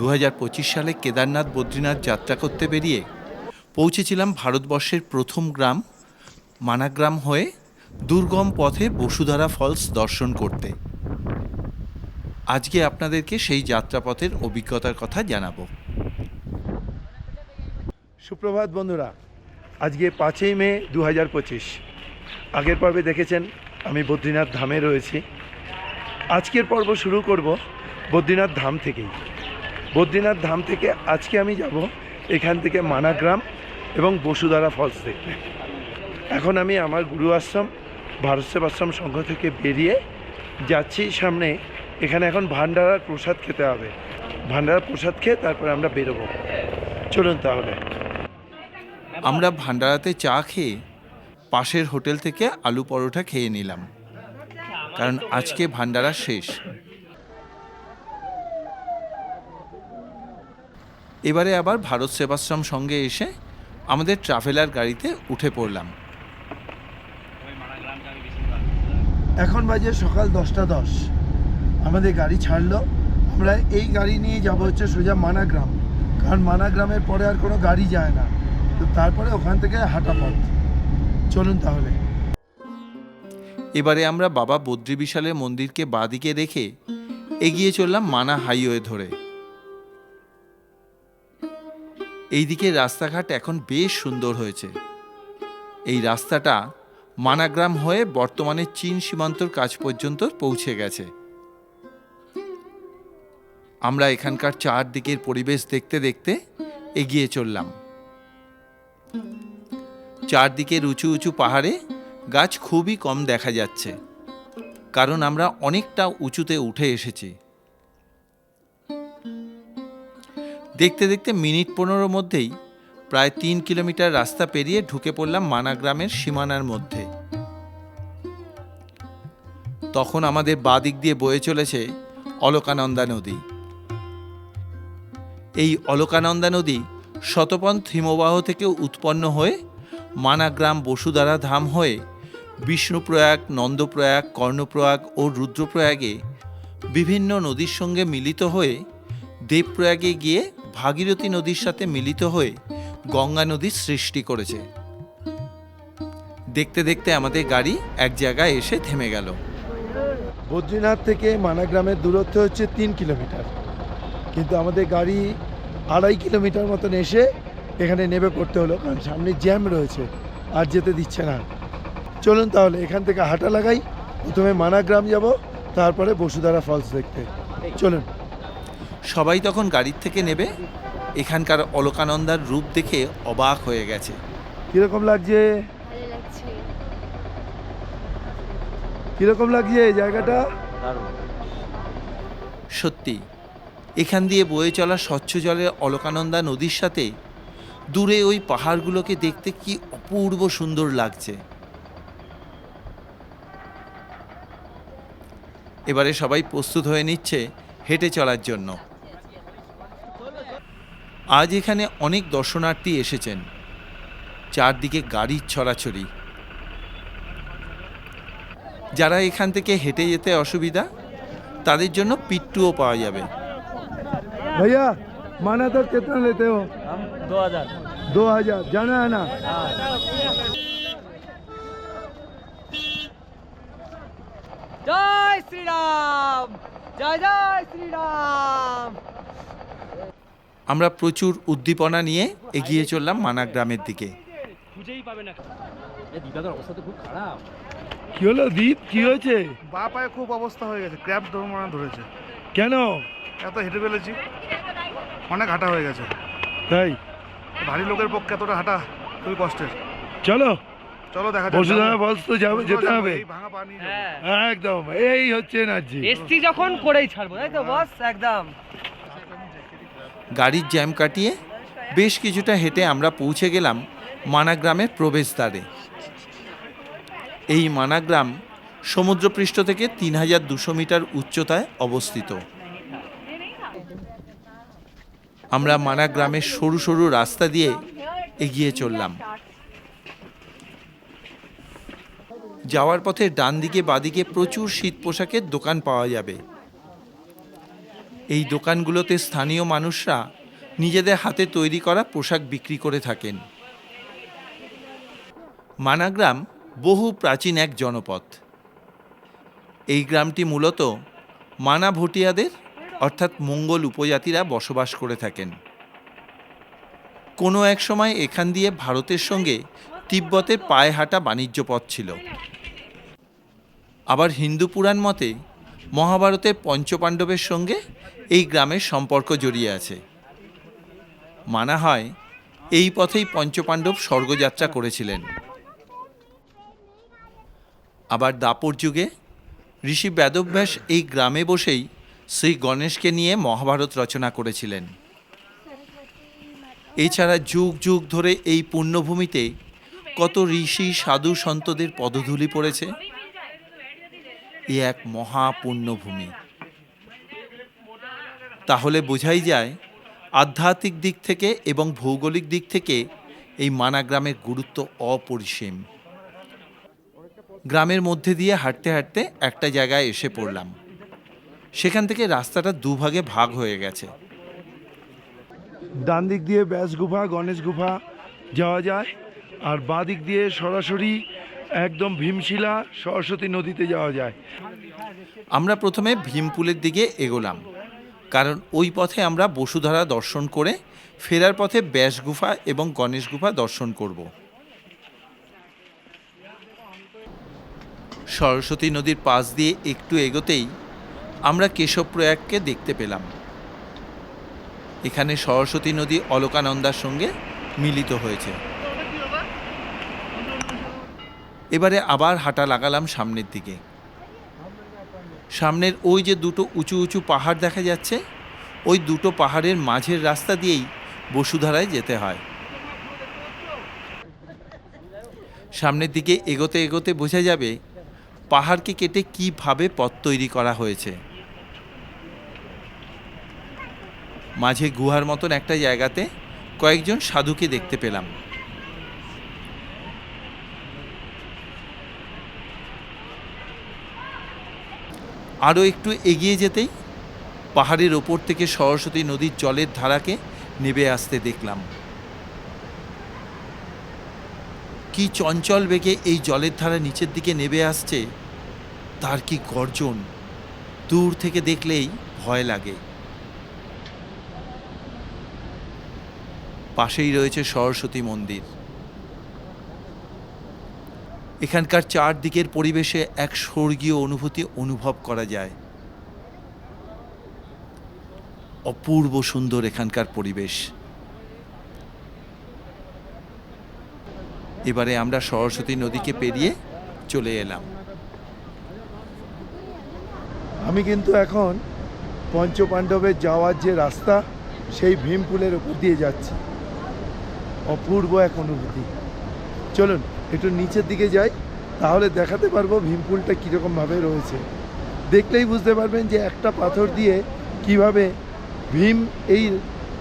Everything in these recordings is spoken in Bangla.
দু হাজার পঁচিশ সালে কেদারনাথ বদ্রীনাথ যাত্রা করতে বেরিয়ে পৌঁছেছিলাম ভারতবর্ষের প্রথম গ্রাম মানাগ্রাম হয়ে দুর্গম পথে বসুধারা ফলস দর্শন করতে। আজকে আপনাদেরকে সেই যাত্রাপথের অভিজ্ঞতার কথা জানাব। সুপ্রভাত বন্ধুরা, আজকে পাঁচই মে দু হাজার পঁচিশ। আগের পর্বে দেখেছেন, আমি বদ্রীনাথ ধামে রয়েছি। আজকের পর্ব শুরু করব বদ্রীনাথ ধাম থেকেই। বদ্রীনাথ ধাম থেকে আজকে আমি যাব এখান থেকে মানাগ্রাম এবং বসুধারা ফলস দেখতে। এখন আমি আমার গুরু আশ্রম, ভারত সেবাশ্রম সংঘ থেকে বেরিয়ে যাচ্ছি সামনে। এখানে এখন ভান্ডারার প্রসাদ খেতে হবে। ভান্ডারার প্রসাদ খেয়ে তারপরে আমরা বেরোবো। চলুন তাহলে। আমরা ভান্ডারাতে চা খেয়ে পাশের হোটেল থেকে আলু পরোটা খেয়ে নিলাম। কারণ আজকে ভান্ডারা শেষ। এবারে আবার ভারত সেবাশ্রম সঙ্গে এসে আমাদের ট্রাভেলার গাড়িতে উঠে পড়লাম। এখন বাজে সকাল দশটা দশ। আমাদের গাড়ি ছাড়লো। আমরা এই গাড়ি নিয়ে যাব হচ্ছে সোজা মানাগ্রাম। কারণ মানাগ্রামের পরে আর কোনো গাড়ি যায় না। তো তারপরে ওখান থেকে হাঁটা পথ। চলুন তাহলে। এবারে আমরা বাবা বদ্রী বিশালের মন্দিরকে বাদিকে রেখে এগিয়ে চললাম মানা হাইওয়ে ধরে। এইদিকে রাস্তাঘাট এখন বেশ সুন্দর হয়েছে। এই রাস্তাটা মানাগ্রাম হয়ে বর্তমানে চীন সীমান্তর কাছ পর্যন্ত পৌঁছে গেছে। আমরা এখানকার চারদিকের পরিবেশ দেখতে দেখতে এগিয়ে চললাম। চারদিকের উঁচু উঁচু পাহাড়ে গাছ খুবই কম দেখা যাচ্ছে, কারণ আমরা অনেকটা উঁচুতে উঠে এসেছি। দেখতে দেখতে মিনিট পনেরো মধ্যেই প্রায় তিন কিলোমিটার রাস্তা পেরিয়ে ঢুকে পড়লাম মানাগ্রামের সীমানার মধ্যে। তখন আমাদের বাদিক দিয়ে বয়ে চলেছে অলকানন্দা নদী। এই অলকানন্দা নদী শতপন্থ হিমবাহ থেকে উৎপন্ন হয়ে মানাগ্রাম বসুধারা ধাম হয়ে বিষ্ণুপ্রয়াগ, নন্দপ্রয়াগ, কর্ণপ্রয়াগ ও রুদ্রপ্রয়াগে বিভিন্ন নদীর সঙ্গে মিলিত হয়ে দেবপ্রয়াগে গিয়ে ভাগীরথী নদীর সাথে মিলিত হয়ে গঙ্গা নদীর সৃষ্টি করেছে। দেখতে দেখতে আমাদের গাড়ি এক জায়গায় এসে থেমে গেল। বদ্রীনাথ থেকে মানাগ্রামের দূরত্ব হচ্ছে তিন কিলোমিটার। কিন্তু আমাদের গাড়ি আড়াই কিলোমিটার মতন এসে এখানে নেমে পড়তে হলো, কারণ সামনে জ্যাম রয়েছে, আর যেতে দিচ্ছে না। চলুন তাহলে এখান থেকে হাঁটা লাগাই। প্রথমে মানাগ্রাম যাব, তারপরে বসুধারা ফলস দেখতে। চলুন। সবাই তখন গাড়ির থেকে নেবে। এখানকার অলকানন্দার রূপ দেখে অবাক হয়ে গেছে। কীরকম লাগছে? কীরকম লাগছে এই জায়গাটা? সত্যি এখান দিয়ে বয়ে চলা স্বচ্ছ জলের অলকানন্দা নদীর সাথে দূরে ওই পাহাড়গুলোকে দেখতে কি অপূর্ব সুন্দর লাগছে। এবারে সবাই প্রস্তুত হয়ে নিচ্ছে হেঁটে চলার জন্য। আজ এখানে অনেক দর্শনার্থী এসেছেন চারদিকে গাড়ির ছড়াছড়ি যারা এখান থেকে হেঁটে যেতে অসুবিধা তাদের জন্য পিট্টুও পাওয়া যাবে भैया माना तो कितना लेते हो हम दो हजार दो हजार जाना है ना জয় শ্রীরাম জয় জয় শ্রীরাম আমরা প্রচুর উদ্দীপনা নিয়ে এগিয়ে চললাম মানা গ্রামের দিকে। খুঁজেই পাবে না। দিদাদার অবস্থা তো খুব খারাপ। কি হলো দীপ কি হয়েছে? বা পায়ে খুব অবস্থা হয়ে গেছে ক্র্যাপ ধর্মনা ধরেছে। কেন? এত হেঁটে ফেলেছি অনেক হাঁটা হয়ে গেছে। তাই? ভারী লোকের পক্ষে এতটা হাঁটা খুবই কষ্টের। চলো। চলো দেখা বসুধারা যাব। তো যাবে যেতে হবে। এই ভাঙা পা হ্যাঁ। একদম এই হচ্ছে এনার্জি। এসছি যখন করেই ছাড়বো তাই তো বস? একদম। গাড়ির জ্যাম কাটিয়ে বেশ কিছুটা হেঁটে আমরা পৌঁছে গেলাম মানাগ্রামের প্রবেশদ্বারে। এই মানাগ্রাম সমুদ্রপৃষ্ঠ থেকে তিন হাজার দুশো মিটার উচ্চতায় অবস্থিত। আমরা মানাগ্রামের সরু সরু রাস্তা দিয়ে এগিয়ে চললাম। যাওয়ার পথে ডান দিকে বাদিকে প্রচুর শীত পোশাকের দোকান পাওয়া যাবে। এই দোকানগুলোতে স্থানীয় মানুষরা নিজেদের হাতে তৈরি করা পোশাক বিক্রি করে থাকেন। মানাগ্রাম বহু প্রাচীন এক জনপদ। এই গ্রামটি মূলত মানা ভটিয়াদের, অর্থাৎ মঙ্গল উপজাতিরা বসবাস করে থাকেন। কোনো এক সময় এখান দিয়ে ভারতের সঙ্গে তিব্বতের পায়ে হাঁটা বাণিজ্য পথ ছিল। আবার হিন্দু পুরাণ মতে মহাভারতের পঞ্চপাণ্ডবের সঙ্গে এই গ্রামের সম্পর্ক জড়িয়ে আছে। মানা হয়, এই পথেই পঞ্চপাণ্ডব স্বর্গযাত্রা করেছিলেন। আবার দাপর যুগে ঋষি বেদব্যাস এই গ্রামে বসেই শ্রী গণেশকে নিয়ে মহাভারত রচনা করেছিলেন। এছাড়া যুগ যুগ ধরে এই পুণ্যভূমিতে কত ঋষি, সাধু সন্তদের পদধূলি পড়েছে। এ এক মহা পুণ্যভূমি তাহলে বোঝাই যায়, আধ্যাত্মিক দিক থেকে এবং ভৌগোলিক দিক থেকে এই মানা গ্রামের গুরুত্ব অপরিসীম। গ্রামের মধ্যে দিয়ে হাঁটতে হাঁটতে একটা জায়গায় এসে পড়লাম। সেখান থেকে রাস্তাটা দুভাগে ভাগ হয়ে গেছে। ডান দিক দিয়ে ব্যাস গুফা, গণেশ গুফা যাওয়া যায়। আর বাঁ দিক দিয়ে সরাসরি একদম ভীমশিলা সরস্বতী নদীতে যাওয়া যায়। আমরা প্রথমে ভীমপুলের দিকে এগোলাম, কারণ ওই পথে আমরা বসুধারা দর্শন করে ফেরার পথে ব্যাস গুফা এবং গণেশ গুফা দর্শন করব। সরস্বতী নদীর পাশ দিয়ে একটু এগোতেই আমরা কেশবপ্রয়াগকে দেখতে পেলাম। এখানে সরস্বতী নদী অলকানন্দার সঙ্গে মিলিত হয়েছে। এবারে আবার হাঁটা লাগালাম সামনের দিকে। সামনের ওই যে দুটো উঁচু উঁচু পাহাড় দেখা যাচ্ছে, ওই দুটো পাহাড়ের মাঝের রাস্তা দিয়েই বসুধারায় যেতে হয়। সামনের দিকে এগোতে এগোতে বোঝা যাবে পাহাড়কে কেটে কীভাবে পথ তৈরি করা হয়েছে। মাঝে গুহার মতন একটা জায়গাতে কয়েকজন সাধুকে দেখতে পেলাম। আরও একটু এগিয়ে যেতেই পাহাড়ের ওপর থেকে সরস্বতী নদীর জলের ধারাকে নেবে আসতে দেখলাম। কি চঞ্চল বেগে এই জলের ধারা নিচের দিকে নেবে আসছে, তার কি গর্জন? দূর থেকে দেখলেই ভয় লাগে। পাশেই রয়েছে সরস্বতী মন্দির। এখানকার চারদিকের পরিবেশে এক স্বর্গীয় অনুভূতি অনুভব করা যায়। অপূর্ব সুন্দর এখানকার পরিবেশ। এবারে আমরা সরস্বতী নদীকে পেরিয়ে চলে এলাম। আমি কিন্তু এখন পঞ্চপাণ্ডবের যাওয়ার যে রাস্তা, সেই ভীমপুলের উপর দিয়ে যাচ্ছি। অপূর্ব এক অনুভূতি। চলুন একটু নিচের দিকে যাই, তাহলে দেখাতে পারব ভীমপুলটা কীরকমভাবে রয়েছে। দেখলেই বুঝতে পারবেন যে একটা পাথর দিয়ে কীভাবে ভীম এই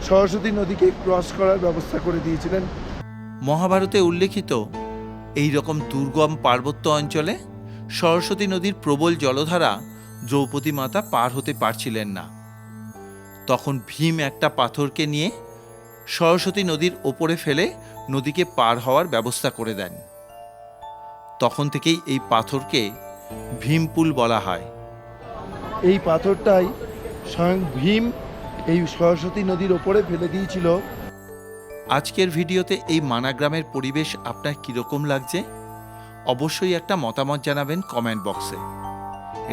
সরস্বতী নদীকে ক্রস করার ব্যবস্থা করে দিয়েছিলেন। মহাভারতে উল্লেখিত এই রকম দুর্গম পার্বত্য অঞ্চলে সরস্বতী নদীর প্রবল জলধারা দ্রৌপদী মাতা পার হতে পারছিলেন না। তখন ভীম একটা পাথরকে নিয়ে সরস্বতী নদীর ওপরে ফেলে নদীকে পার হওয়ার ব্যবস্থা করে দেন। তখন থেকেই এই পাথরকে ভীমপুল বলা হয়। এই পাথরটাই স্বয়ং ভীম এই সরস্বতী নদীর ওপরে ফেলে দিয়েছিল। আজকের ভিডিওতে এই মানাগ্রামের পরিবেশ আপনার কীরকম লাগছে? অবশ্যই একটা মতামত জানাবেন কমেন্ট বক্সে।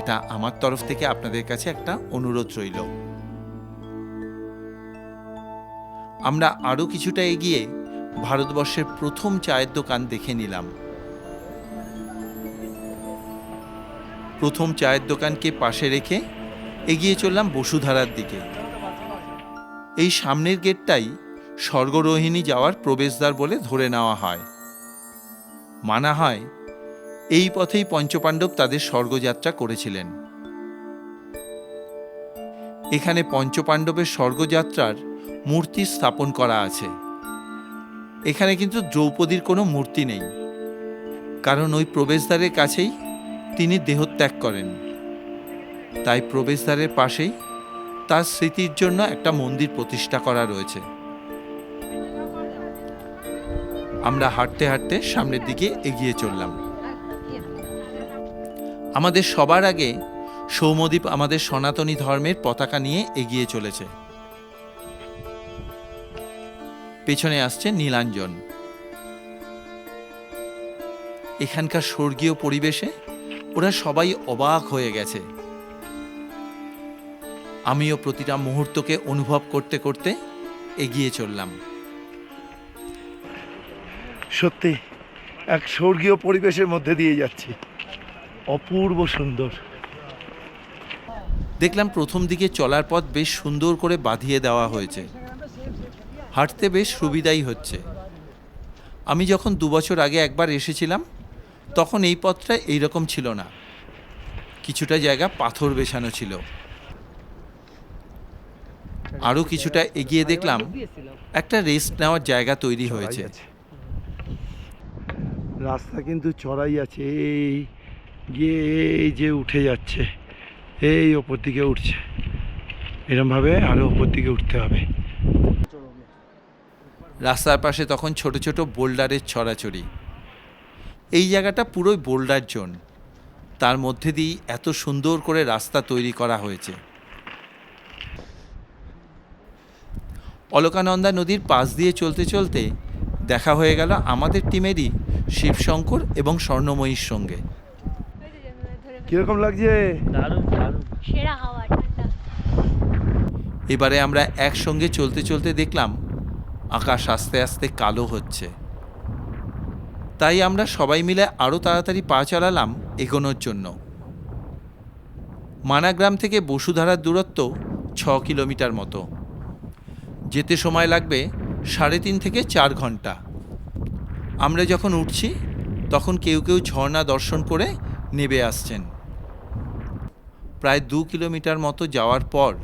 এটা আমার তরফ থেকে আপনাদের কাছে একটা অনুরোধ রইল। আমরা আরও কিছুটা এগিয়ে ভারতবর্ষের প্রথম চায়ের দোকান দেখে নিলাম। প্রথম চায়ের দোকানকে পাশে রেখে এগিয়ে চললাম বসুধারার দিকে। এই সামনের গেটটাই স্বর্গরোহিণী যাওয়ার প্রবেশদ্বার বলে ধরে নেওয়া হয়। মানা হয়, এই পথেই পঞ্চপাণ্ডব তাদের স্বর্গযাত্রা করেছিলেন। এখানে পঞ্চপাণ্ডবের স্বর্গযাত্রার মূর্তি স্থাপন করা আছে। এখানে কিন্তু দ্রৌপদীর কোনো মূর্তি নেই। কারণ ওই প্রবেশদ্বারের কাছেই তিনি দেহত্যাগ করেন। তাই প্রবেশদ্বারের পাশেই তার স্মৃতির জন্য একটা মন্দির প্রতিষ্ঠা করা রয়েছে। আমরা হাঁটতে হাঁটতে সামনের দিকে এগিয়ে চললাম। আমাদের সবার আগে সৌমদ্বীপ আমাদের সনাতনী ধর্মের পতাকা নিয়ে এগিয়ে চলেছে। পেছনে আসছে নীলাঞ্জন। এখানকার স্বর্গীয় পরিবেশে ওরা সবাই অবাক হয়ে গেছে। আমিও প্রতিটা মুহূর্তকে অনুভব করতে করতে এগিয়ে চললাম। সত্যি এক স্বর্গীয় পরিবেশের মধ্যে দিয়ে যাচ্ছি। অপূর্ব সুন্দর। দেখলাম প্রথম দিকে চলার পথ বেশ সুন্দর করে বাঁধিয়ে দেওয়া হয়েছে। হাঁটতে বেশ সুবিধাই হচ্ছে। আমি যখন দু বছর আগে একবার এসেছিলাম তখন এই পথটা এইরকম ছিল না। কিছুটা জায়গা পাথর বেছানো ছিল। আরও কিছুটা এগিয়ে দেখলাম একটা রেস্ট নেওয়ার জায়গা তৈরি হয়েছে। রাস্তা কিন্তু চড়াই আছে এই গিয়ে এই যে উঠে যাচ্ছে এই ওপর দিকে উঠছে। এরমভাবে আরও ওপর দিকে উঠতে হবে। রাস্তার পাশে তখন ছোট ছোট বোল্ডারের ছড়াছড়ি। এই জায়গাটা পুরোই বোল্ডার জোন। তার মধ্যে দিয়েই এত সুন্দর করে রাস্তা তৈরি করা হয়েছে। অলকানন্দা নদীর পাশ দিয়ে চলতে চলতে দেখা হয়ে গেল আমাদের টিমেরই শিবশঙ্কর এবং স্বর্ণময়ীর সঙ্গে। কীরকম লাগছে? দারুণ দারুণ। সেরা হাওয়া এবারে আমরা একসঙ্গে চলতে চলতে দেখলাম আকাশ আস্তে আস্তে কালো হচ্ছে। তাই আমরা সবাই মিলে আরও তাড়াতাড়ি পা চালালাম এগোনোর জন্য। মানাগ্রাম থেকে বসুধারার দূরত্ব ছ কিলোমিটার মতো। যেতে সময় লাগবে সাড়ে তিন থেকে চার ঘণ্টা। আমরা যখন উঠছি, তখন কেউ কেউ ঝর্ণা দর্শন করে নেবে আসছেন। প্রায় দু কিলোমিটার মতো যাওয়ার পর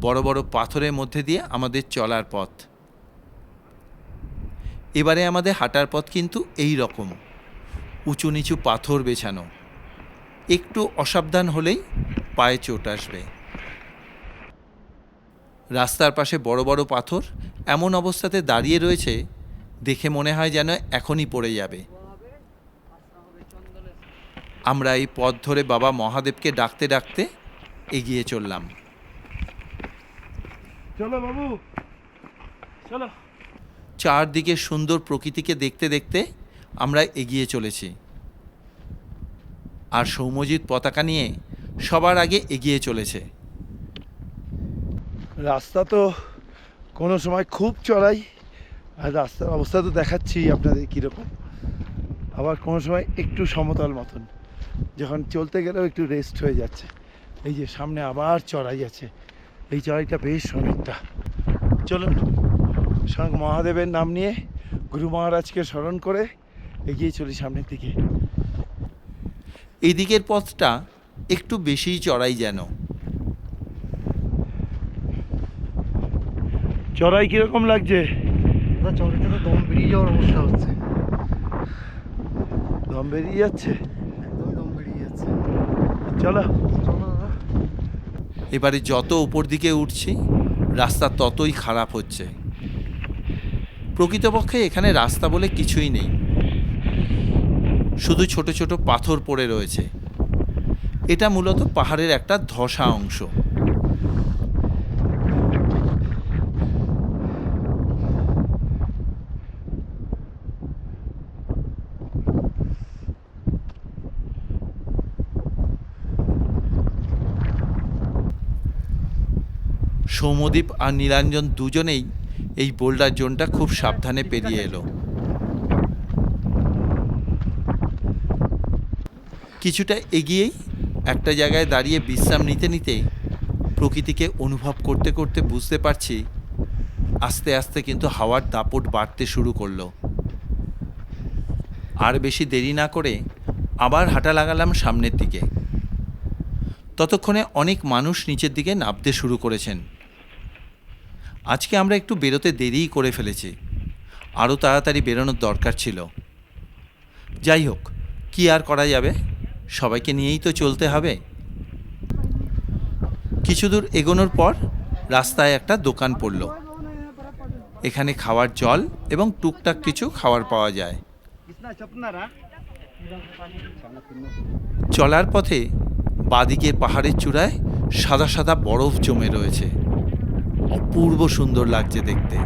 বড় বড় পাথরের মধ্যে দিয়ে আমাদের চলার পথ। এবারে আমাদের হাঁটার পথ কিন্তু এই রকম। উঁচু নিচু পাথর বেছানো। একটু অসাবধান হলেই পায়ে চোট আসবে। রাস্তার পাশে বড় বড় পাথর এমন অবস্থাতে দাঁড়িয়ে রয়েছে, দেখে মনে হয় যেন এখনই পড়ে যাবে। আমরা এই পথ ধরে বাবা মহাদেবকে ডাকতে ডাকতে এগিয়ে চললাম। চলো বাবু। চলো। চারদিকে সুন্দর প্রকৃতিকে দেখতে দেখতে আমরা এগিয়ে চলেছি। আর সৌম্যজিৎ পতাকা নিয়ে সবার আগে এগিয়ে চলেছে। রাস্তা তো কোনো সময় খুব চড়াই, আর রাস্তার অবস্থা তো দেখাচ্ছি আপনাদের কীরকম। আবার কোনো সময় একটু সমতল মতন, যখন চলতে গেলেও একটু রেস্ট হয়ে যাচ্ছে। এই যে সামনে আবার চড়াই আছে, এই চড়াইটা বেশ অনেকটা। চলুন। স্বয়ং মহাদেবের নাম নিয়ে গুরু মহারাজকে স্মরণ করে এগিয়ে চলি সামনের দিকে। এই দিকের পথটা একটু বেশিই চড়াই যেন। চড়াই কীরকম লাগছে? তো দম বেরিয়ে যাওয়ার অবস্থা হচ্ছে। দম বেরিয়ে যাচ্ছে? একদমই দম বেরিয়ে যাচ্ছে। চলো। চলো দাদা। এবারে যত উপর দিকে উঠছি রাস্তা ততই খারাপ হচ্ছে। প্রকৃতপক্ষে এখানে রাস্তা বলে কিছুই নেই। শুধু ছোট ছোট পাথর পড়ে রয়েছে। এটা মূলত পাহাড়ের একটা ধসা অংশ। সৌম্যদীপ আর নীলাঞ্জন দুজনেই এই বোল্ডার জোনটা খুব সাবধানে পেরিয়ে এলো। কিছুটা এগিয়েই একটা জায়গায় দাঁড়িয়ে বিশ্রাম নিতে নিতে প্রকৃতিকে অনুভব করতে করতে বুঝতে পারছি, আস্তে আস্তে কিন্তু হাওয়ার দাপট বাড়তে শুরু করল। আর বেশি দেরি না করে আবার হাঁটা লাগালাম সামনের দিকে। ততক্ষণে অনেক মানুষ নিচের দিকে নামতে শুরু করেছেন। আজকে আমরা একটু বেরোতে দেরিই করে ফেলেছি। আরও তাড়াতাড়ি বেরোনোর দরকার ছিল। যাই হোক, কি আর করা যাবে? সবাইকে নিয়েই তো চলতে হবে। কিছু দূর এগোনোর পর রাস্তায় একটা দোকান পড়ল। এখানে খাওয়ার জল এবং টুকটাক কিছু খাবার পাওয়া যায়। চলার পথে বাদিকের পাহাড়ের চূড়ায় সাদা সাদা বরফ জমে রয়েছে। অপূর্ব সুন্দর লাগছে দেখতে।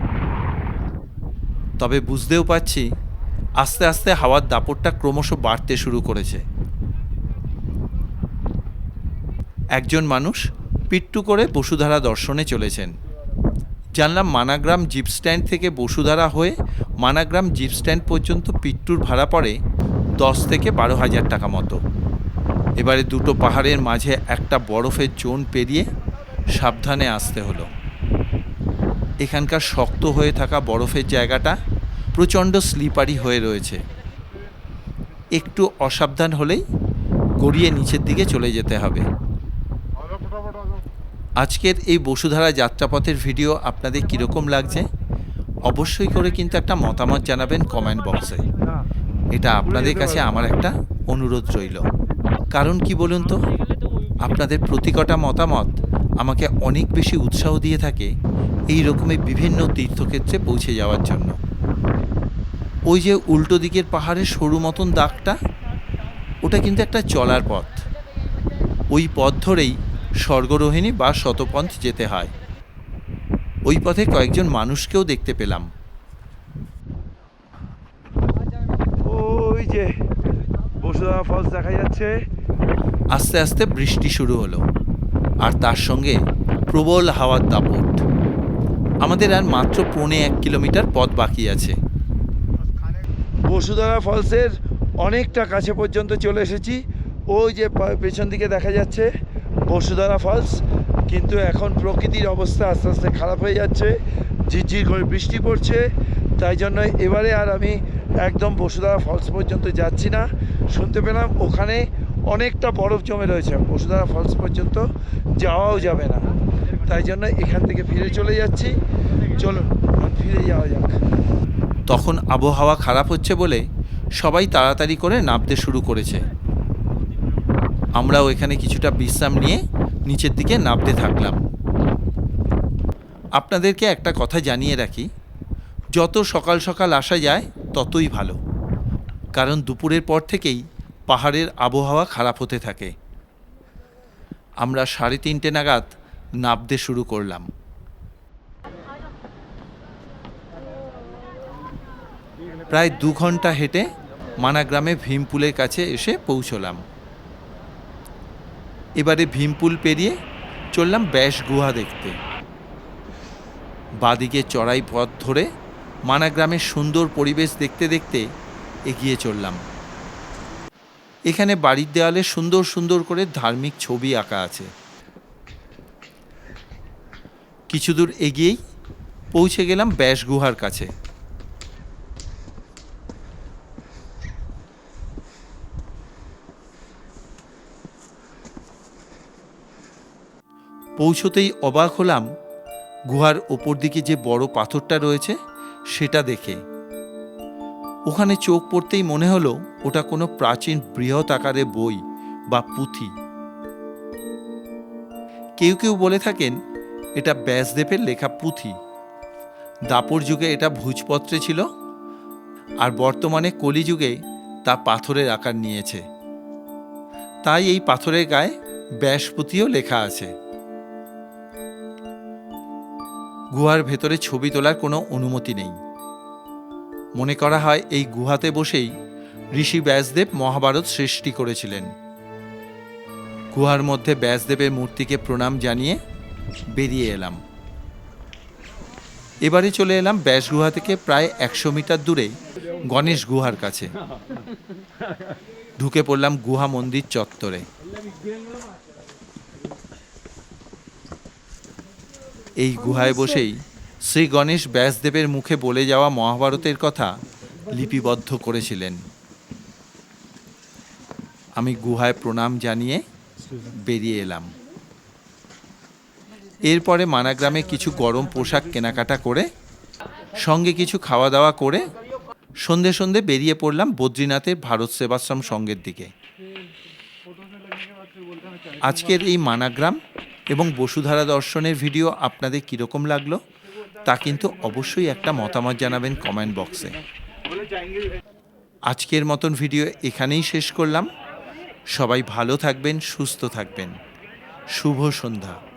তবে বুঝতেও পারছি, আস্তে আস্তে হাওয়ার দাপটটা ক্রমশ বাড়তে শুরু করেছে। একজন মানুষ পিট্টু করে বসুধারা দর্শনে চলেছেন। জানলাম মানাগ্রাম জিপ স্ট্যান্ড থেকে বসুধারা হয়ে মানাগ্রাম জিপ স্ট্যান্ড পর্যন্ত পিট্টুর ভাড়া পড়ে দশ থেকে বারো হাজার টাকা মতো। এবারে দুটো পাহাড়ের মাঝে একটা বরফের জোন পেরিয়ে সাবধানে আসতে হলো। এখানকার শক্ত হয়ে থাকা বরফের জায়গাটা প্রচণ্ড স্লিপারি হয়ে রয়েছে। একটু অসাবধান হলেই গড়িয়ে নিচের দিকে চলে যেতে হবে। আজকের এই বসুধারা যাত্রাপথের ভিডিও আপনাদের কীরকম লাগছে? অবশ্যই করে কিন্তু একটা মতামত জানাবেন কমেন্ট বক্সে এটা আপনাদের কাছে আমার একটা অনুরোধ রইল। কারণ কি বলুন তো? আপনাদের প্রতিকটা মতামত আমাকে অনেক বেশি উৎসাহ দিয়ে থাকে এই রকমের বিভিন্ন তীর্থক্ষেত্রে পৌঁছে যাওয়ার জন্য। ওই যে উল্টো দিকের পাহাড়ের সরু মতন দাগটা ওটা কিন্তু একটা চলার পথ। ওই পথ ধরেই স্বর্গরোহিণী বা শতপন্থ যেতে হয়। ওই পথে কয়েকজন মানুষকেও দেখতে পেলাম। ওই যে বসুধারা ফলস দেখা যাচ্ছে। আস্তে আস্তে বৃষ্টি শুরু হলো। আর তার সঙ্গে প্রবল হাওয়ার দাপট। আমাদের আর মাত্র পৌনে এক কিলোমিটার পথ বাকি আছে। বসুধারা ফলসের অনেকটা কাছে পর্যন্ত চলে এসেছি। ওই যে পেছন দিকে দেখা যাচ্ছে বসুধারা ফলস। কিন্তু এখন প্রকৃতির অবস্থা আস্তে আস্তে খারাপ হয়ে যাচ্ছে। ঝিরঝির করে বৃষ্টি পড়ছে। তাই জন্য এবারে আর আমি একদম বসুধারা ফলস পর্যন্ত যাচ্ছি না। শুনতে পেলাম ওখানে অনেকটা বরফ জমে রয়েছে বসুধারা ফলস পর্যন্ত যাওয়াও যাবে না। তাই জন্য এখান থেকে ফিরে চলে যাচ্ছি। চলুন ফিরে যাওয়া যাক। তখন আবহাওয়া খারাপ হচ্ছে বলে সবাই তাড়াতাড়ি করে নামতে শুরু করেছে। আমরাও এখানে কিছুটা বিশ্রাম নিয়ে নিচের দিকে নামতে থাকলাম। আপনাদেরকে একটা কথা জানিয়ে রাখি, যত সকাল সকাল আসা যায় ততই ভালো। কারণ দুপুরের পর থেকেই পাহাড়ের আবহাওয়া খারাপ হতে থাকে। আমরা সাড়ে তিনটে নাগাদ নামতে শুরু করলাম। প্রায় দু ঘণ্টা হেঁটে মানাগ্রামে ভীমপুলের কাছে এসে পৌঁছলাম। এবারে ভীমপুল পেরিয়ে চললাম ব্যাস গুহা দেখতে। বাদিকে চড়াই পথ ধরে মানাগ্রামের সুন্দর পরিবেশ দেখতে দেখতে এগিয়ে চললাম। এখানে বাড়ির দেওয়ালে সুন্দর সুন্দর করে ধার্মিক ছবি আঁকা আছে। কিছু দূর এগিয়েই পৌঁছে গেলাম ব্যাস গুহার কাছে। পৌঁছতেই অবাক হলাম, গুহার ওপর দিকে যে বড় পাথরটা রয়েছে, সেটা দেখে। ওখানে চোখ পড়তেই মনে হলো ওটা কোনো প্রাচীন বৃহৎ আকারে বই বা পুঁথি। কেউ কেউ বলে থাকেন, এটা ব্যাসদেবের লেখা পুঁথি। দাপর যুগে এটা ভুজপত্রে ছিল, আর বর্তমানে কলিযুগে তা পাথরের আকার নিয়েছে। তাই এই পাথরের গায়ে ব্যাসপুঁথিও লেখা আছে। গুহার ভেতরে ছবি তোলার কোনো অনুমতি নেই। মনে করা হয় এই গুহাতে বসেই ঋষি ব্যাসদেব মহাভারত সৃষ্টি করেছিলেন। গুহার মধ্যে ব্যাসদেবের মূর্তিকে প্রণাম জানিয়ে বেরিয়ে এলাম। এবারে চলে এলাম ব্যাস গুহা থেকে প্রায় একশো মিটার দূরে গণেশ গুহার কাছে। ঢুকে পড়লাম গুহা মন্দির চত্বরে। এই গুহায় বসেই শ্রী গণেশ ব্যাসদেবের মুখে বলে যাওয়া মহাভারতের কথা লিপিবদ্ধ করেছিলেন। আমি গুহায় প্রণাম জানিয়ে বেরিয়ে এলাম। এরপরে মানাগ্রামে কিছু গরম পোশাক কেনাকাটা করে, সঙ্গে কিছু খাওয়া দাওয়া করে সন্ধে সন্ধে বেরিয়ে পড়লাম বদ্রীনাথের ভারত সেবাশ্রম সঙ্গের দিকে। আজকের এই মানাগ্রাম এবং বসুধারা দর্শনের ভিডিও আপনাদের কীরকম লাগল? তা কিন্তু অবশ্যই একটা মতামত জানাবেন কমেন্ট বক্সে আজকের মতন ভিডিও এখানেই শেষ করলাম। সবাই ভালো থাকবেন, সুস্থ থাকবেন। শুভ সন্ধ্যা।